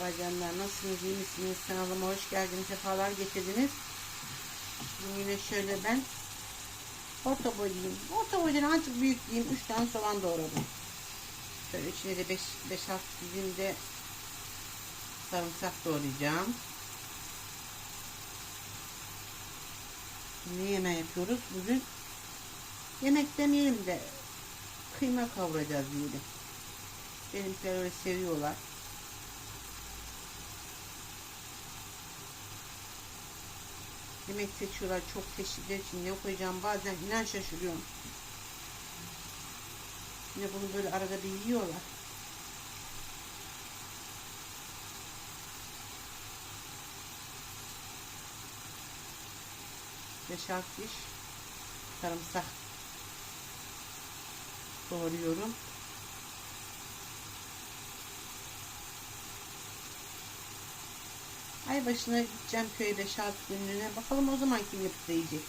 Merhaba canlar, nasılsınız, iyi misiniz? Kanalıma hoş geldiniz, sefalar getirdiniz. Yine şöyle ben orta boyuyum. Orta boydan azıcık büyüklüğüm, 3 tane soğan doğradım. Şöyle içine de 5-6 dilim de sarımsak doğrayacağım. Ne yemeği yapıyoruz bugün? Yemek demeyelim de kıyma kavuracağız diyelim. Benimkiler öyle seviyorlar. Yemek seçiyorlar çok çeşitli için ne koyacağım bazen inan şaşırıyorum. Yine bunu böyle arada bir yiyorlar. Altı diş sarımsak doğruyorum. Ay başına gideceğim köye 5-6 günlüğüne. Bakalım o zaman kim yapıp da yiyecek.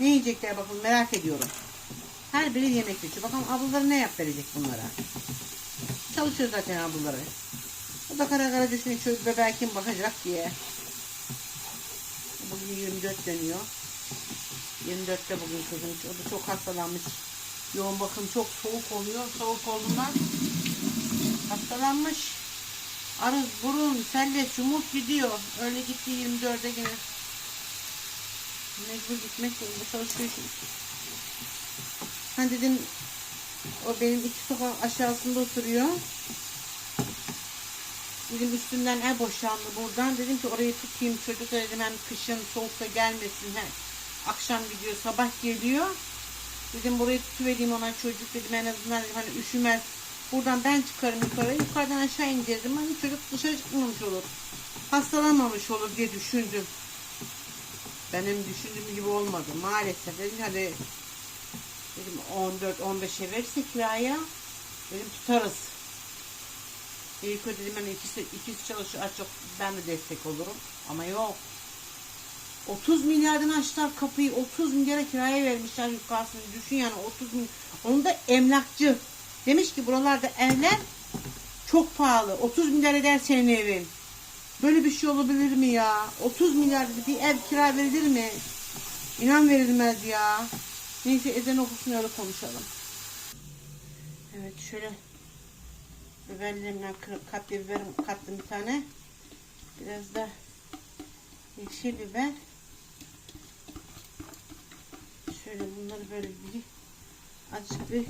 Ne yiyecekler bakalım merak ediyorum. Her biri yemek seçiyor. Bakalım ablaları ne yap verecek bunlara. Çalışıyor zaten ablaları. O da kara kara düşünüyor çocuk bebeğe kim bakacak diye. Bugün 24 dönüyor. 24'te bugün kızım. O da çok hastalanmış. Yoğun bakım çok soğuk oluyor. Soğuk olduğundan hastalanmış. Arız, burun, selle, çumuk gidiyor. Öyle gitti 24'e gene. Mecbur gitmek zorunda çalışıyor şimdi. Ha dedim o benim iki sokak aşağısında oturuyor. Dedim üstünden ev boşandı buradan. Dedim ki orayı tutayım çocuk dedim hem kışın soğukta gelmesin. He. Akşam gidiyor sabah geliyor. Dedim burayı tutuvereyim ona çocuk dedim en azından hani üşümez. Buradan ben çıkarım yukarı. Yukarıdan aşağı indirdim. Hani çocuk dışarı çıkmamış olur. Hastalanmamış olur diye düşündüm. Benim düşündüğüm gibi olmadı. Maalesef dedim hadi dedim 14-15'e verirse kiraya dedim tutarız. İlk dedim hani ikisi, ikisi çalışıyor. Az çok ben de destek olurum. Ama yok. 30 milyardan açtılar kapıyı. 30 milyara kiraya vermişler yukarısını. Düşün yani 30 milyar. Onu da emlakçı. Demiş ki buralarda evler çok pahalı. 30 milyar eder senin evin. Böyle bir şey olabilir mi ya? 30 milyar bir ev kira verilir mi? İnan verilmez ya. Neyse ezan okusun öyle konuşalım. Evet şöyle biberlerimden kırıp kapya biberim kattım bir tane. Biraz da yeşil biber. Şöyle bunları böyle bir azıcık bir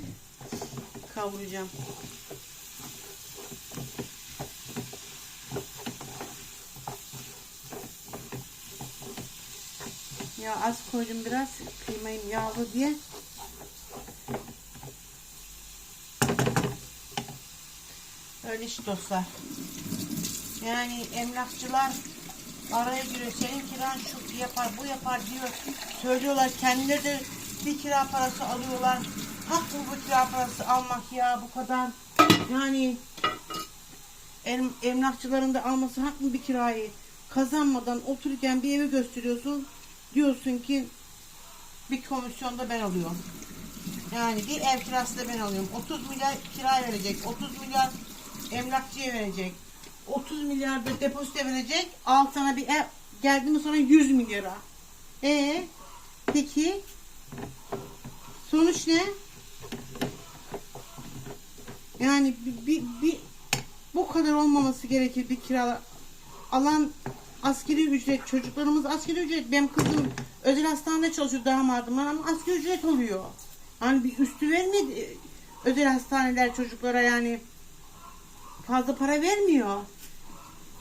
kavuracağım. Ya az koydum biraz kıymayım yağlı diye. Öyle işte dostlar. Yani emlakçılar araya giriyor. Senin kiran şu yapar bu yapar diyor. Söylüyorlar kendileri de bir kira parası alıyorlar. Hak bu kira parası almak ya bu kadar. Yani em, emlakçıların da alması hak mı bir kirayı? Kazanmadan otururken bir evi gösteriyorsun. Diyorsun ki bir komisyonda ben alıyorum. Yani bir ev kirası da ben alıyorum. 30 milyar kira verecek. 30 milyar emlakçıya verecek. 30 milyar da depozito verecek. Altına bir ev geldi mi sonra 100 milyara. E peki sonuç ne? Yani bir, bir, bir bu kadar olmaması gerekir bir kira alan askeri ücret çocuklarımız askeri ücret benim kızım özel hastanede çalışıyor damadım ama askeri ücret oluyor. Hani bir üstü vermedi özel hastaneler çocuklara yani fazla para vermiyor.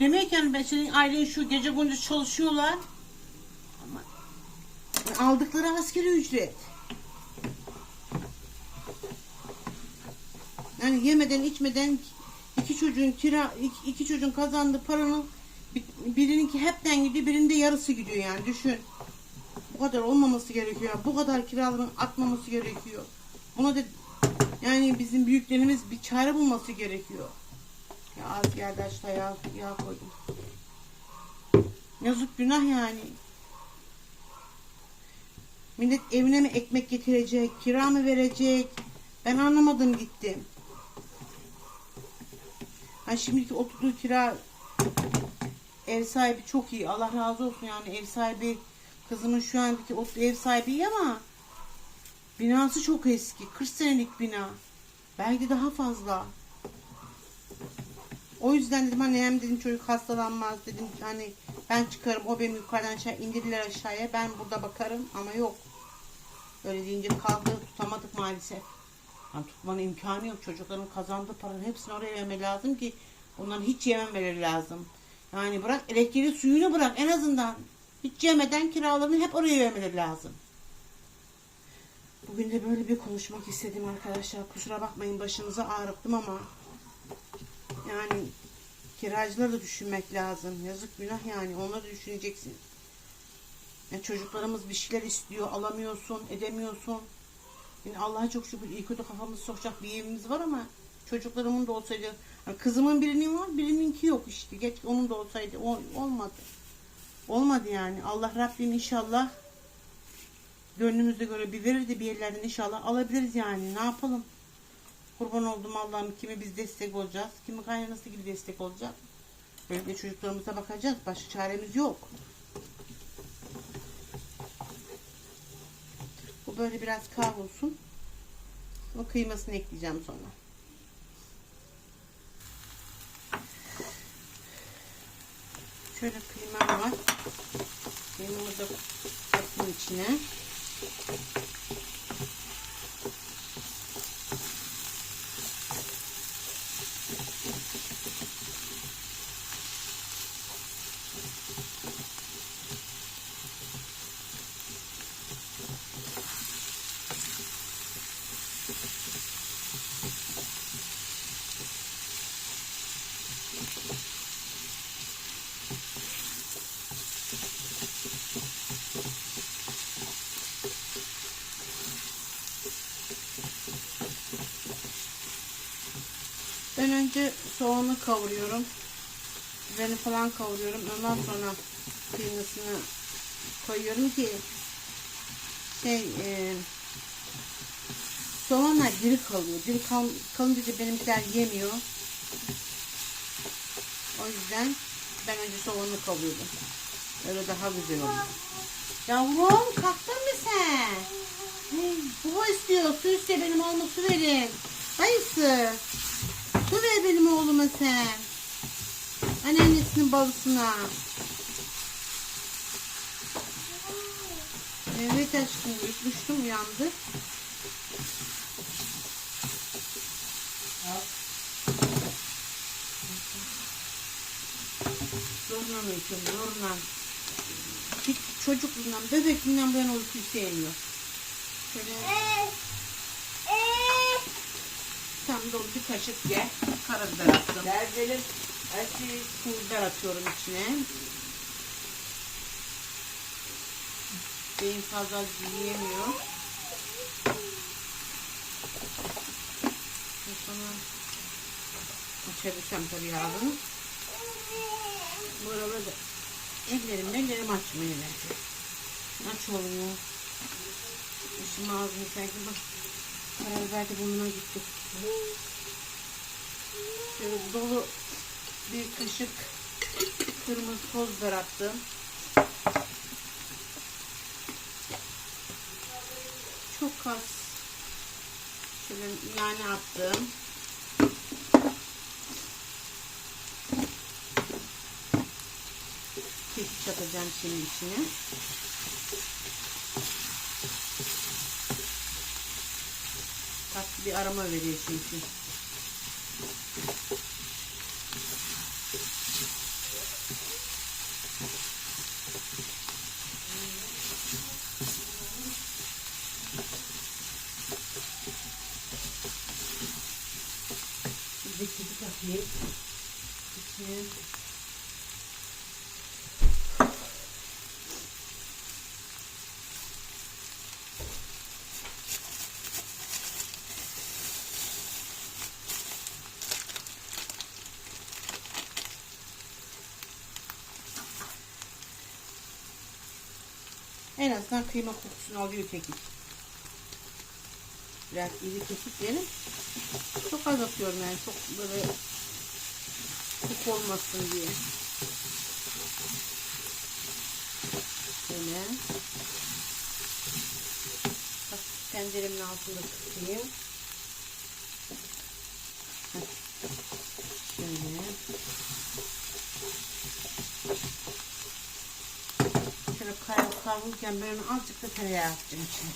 Demek yani ben senin ailen şu gece boyunca çalışıyorlar ama aldıkları askeri ücret. Yani yemeden içmeden iki çocuğun kira iki, iki çocuğun kazandığı paranın bir- birininki hepten gidiyor birinde yarısı gidiyor yani düşün. Bu kadar olmaması gerekiyor. Bu kadar kiraların atmaması gerekiyor. Buna da yani bizim büyüklerimiz bir çare bulması gerekiyor. Ya az geldi açta yağ, yağ koydum. Yazık günah yani. Millet evine mi ekmek getirecek, kira mı verecek? Ben anlamadım gittim. Ha şimdiki oturduğu kira Ev sahibi çok iyi. Allah razı olsun yani ev sahibi kızımın şu andaki o ev sahibi iyi ama binası çok eski. 40 senelik bina. Belki daha fazla. O yüzden dedim hani hem dedim çocuk hastalanmaz dedim hani ben çıkarım o beni yukarıdan aşağı indirirler aşağıya ben burada bakarım ama yok. Öyle deyince kaldı tutamadık maalesef. Yani tutmanın imkanı yok. Çocukların kazandığı paranın hepsini oraya vermeleri lazım ki onların hiç yememeleri lazım. Yani bırak elektriği suyunu bırak en azından. Hiç yemeden kiralarını hep oraya vermeleri lazım. Bugün de böyle bir konuşmak istedim arkadaşlar. Kusura bakmayın başınızı ağrıttım ama yani kiracıları da düşünmek lazım. Yazık günah yani. Onları düşüneceksin. Ya çocuklarımız bir şeyler istiyor. Alamıyorsun, edemiyorsun. Yani Allah'a çok şükür iyi kötü kafamızı sokacak bir evimiz var ama çocuklarımın da olsaydı yani kızımın birinin var birininki yok işte. Geç onun da olsaydı o, olmadı. Olmadı yani. Allah Rabbim inşallah gönlümüze göre bir verir de bir yerlerden inşallah alabiliriz yani. Ne yapalım? Kurban oldum Allah'ım. Kimi biz destek olacağız. Kimi kaynanası gibi destek olacak. Böyle de çocuklarımıza bakacağız. Başka çaremiz yok. Bu böyle biraz kavrulsun. O kıymasını ekleyeceğim sonra. Şöyle kıymam var. Kıymamı da attım içine. Ben önce soğanı kavuruyorum. Biberini falan kavuruyorum. Ondan sonra kıymasını koyuyorum ki şey e, soğanlar diri kalıyor. Diri kal, kalınca da benimkiler yemiyor. O yüzden ben önce soğanı kavuruyorum. Öyle daha güzel oluyor. Yavrum kalktın mı sen? Bu istiyor. Su iste benim oğluma su verin. Dayısı. Su ver benim oğluma sen. Anneannesinin balısına. Evet aşkım yutmuştum yandı. Zorla uyutuyorum zorla. Hiç çocukluğundan, bebekliğinden bu yana uykuyu. Şöyle tam dolu bir kaşık ye. Karabiber attım. Derdelim. Açı. Pul biber atıyorum içine. Beyin fazla yiyemiyor. Sonra açabilirsem tabii yağını. Bu arada ellerim ellerim açmıyor herhalde. Aç oluyor. Başım ağzını sanki bak. Karabiber de burnuna gitti. Şöyle dolu bir kaşık kırmızı toz biber attım. Çok az şöyle nane attım. Kekik atacağım şimdi içine. Bir aroma veriyor çünkü. Bir de kekik atayım. İçine. En azından kıyma kokusunu alıyor kekik. Biraz iri kekikleri çok az atıyorum yani çok böyle Sık olmasın diye. Şöyle. Tenceremin altında tutayım. Heh. Şöyle. Kavrulurken böyle azıcık da tereyağı atacağım içine.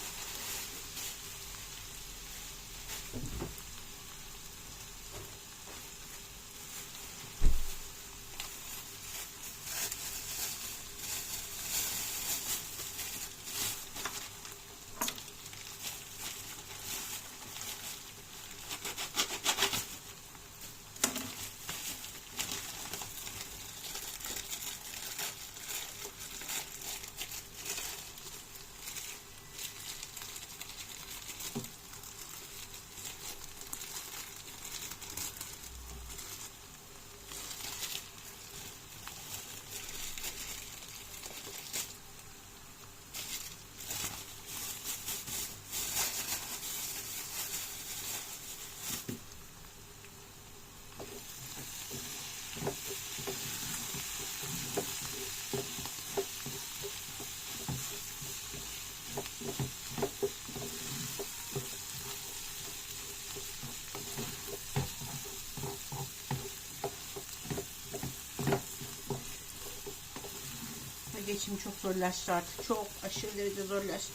Geçim çok zorlaştı artık. Çok aşırı derece zorlaştı.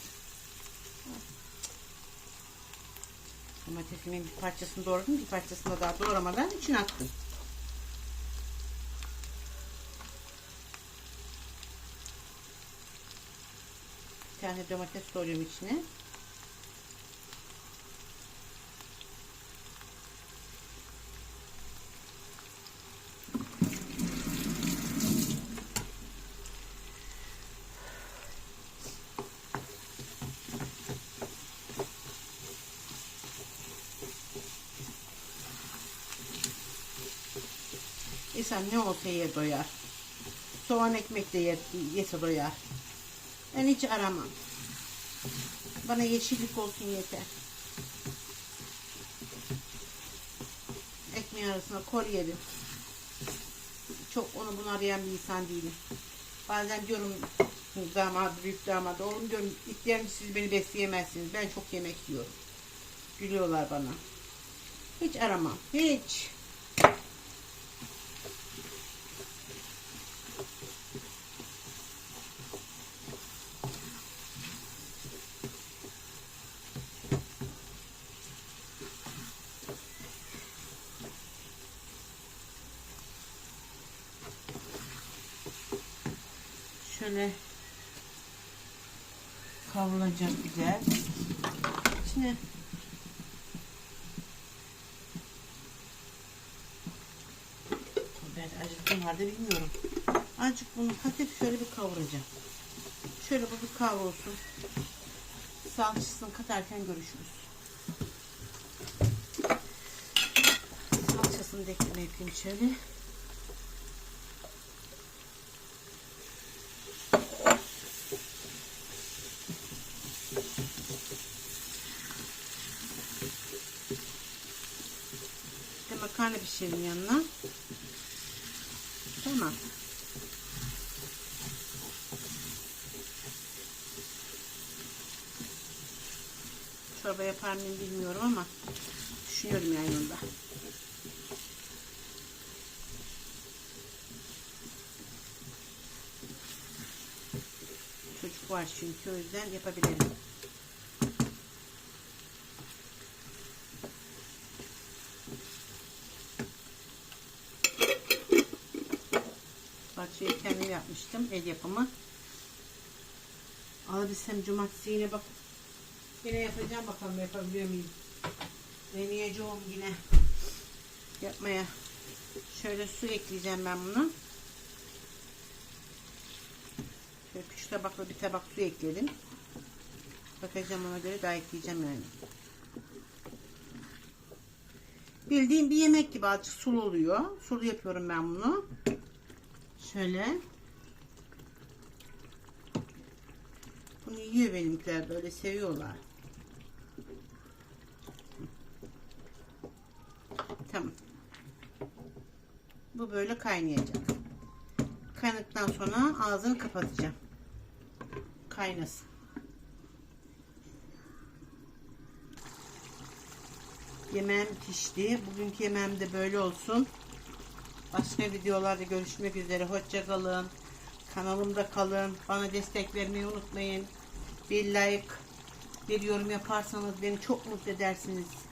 Domatesimin bir parçasını doğradım. Bir parçasını da daha doğramadan içine attım. Bir tane domates doğruyorum içine. İnsan ne olsa yer doyar. Soğan ekmek de yer, yese doyar. Ben hiç aramam. Bana yeşillik olsun yeter. Ekmeğin arasına kor yerim. Çok onu bunu arayan bir insan değilim. Bazen diyorum damadı, büyük damadı. Oğlum diyorum ihtiyacım siz beni besleyemezsiniz. Ben çok yemek yiyorum. Gülüyorlar bana. Hiç aramam. Hiç. Şöyle kavrulacak güzel. İçine ben acıktım halde bilmiyorum. Azıcık bunu hafif şöyle bir kavuracağım. Şöyle bu bir kavrulsun. Salçasını katarken görüşürüz. Salçasını da ekleme yapayım şöyle. İşte makarna pişirelim yanına. Tamam. Çorba yapar mıyım bilmiyorum ama düşünüyorum yani onda. Çocuk var çünkü o yüzden yapabilirim. Yapmıştım. El yapımı. Alabilsem cumartesi yine bak. Yine yapacağım bakalım yapabiliyor muyum? Deneyeceğim yine. Yapmaya. Şöyle su ekleyeceğim ben bunu. Şöyle küçük tabakla bir tabak su ekledim. Bakacağım ona göre daha ekleyeceğim yani. Bildiğim bir yemek gibi azıcık sulu oluyor. Sulu yapıyorum ben bunu. Şöyle. Bunu yiyor benimkiler böyle seviyorlar. Tamam. Bu böyle kaynayacak. Kaynadıktan sonra ağzını kapatacağım. Kaynasın. Yemeğim pişti. Bugünkü yemeğim de böyle olsun. Başka videolarda görüşmek üzere. Hoşça kalın. Kanalımda kalın. Bana destek vermeyi unutmayın. Bir like, bir yorum yaparsanız beni çok mutlu edersiniz.